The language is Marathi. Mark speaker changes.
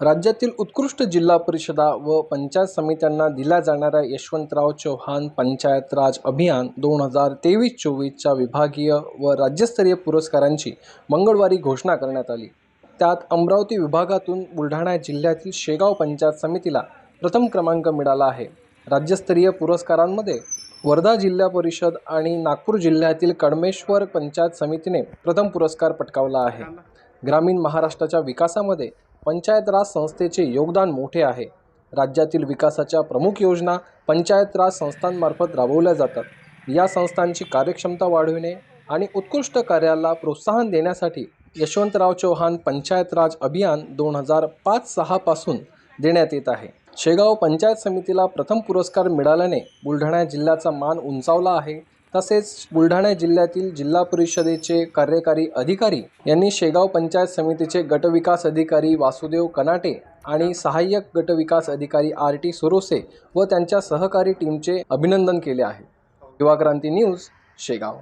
Speaker 1: राज्यातील उत्कृष्ट जिल्हा परिषदा व पंचायत समित्यांना दिल्या जाणाऱ्या यशवंतराव चव्हाण पंचायत राज अभियान दोन हजार तेवीस चोवीसच्या विभागीय व राज्यस्तरीय पुरस्कारांची मंगळवारी घोषणा करण्यात आली. त्यात अमरावती विभागातून बुलढाणा जिल्ह्यातील शेगाव पंचायत समितीला प्रथम क्रमांक मिळाला आहे. राज्यस्तरीय पुरस्कारांमध्ये वर्धा जिल्हा परिषद आणि नागपूर जिल्ह्यातील कडमेश्वर पंचायत समितीने प्रथम पुरस्कार पटकावला आहे. ग्रामीण महाराष्ट्राच्या विकासामध्ये पंचायत राज संस्थेचे योगदान मोठे आहे. राज्यातील विकासाच्या प्रमुख योजना पंचायत राज संस्थांमार्फत राबवल्या जातात. या संस्थांची कार्यक्षमता वाढविणे आणि उत्कृष्ट कार्याला प्रोत्साहन देण्यासाठी यशवंतराव चव्हाण पंचायत राज अभियान दोन हजार पाच सहापासून देण्यात येत आहे. शेगाव पंचायत समितीला प्रथम पुरस्कार मिळाल्याने बुलढाणा जिल्ह्याचा मान उंचावला आहे. तसेच बुलढाणा जिल्ह्यातील जिल्हा परिषदेचे कार्यकारी अधिकारी यांनी शेगाव पंचायत समितीचे गटविकास अधिकारी वासुदेव कनाटे आणि सहाय्यक गटविकास अधिकारी आर टी सुरोसे व त्यांच्या सहकारी टीमचे अभिनंदन केले आहे. युवा क्रांती न्यूज शेगाव.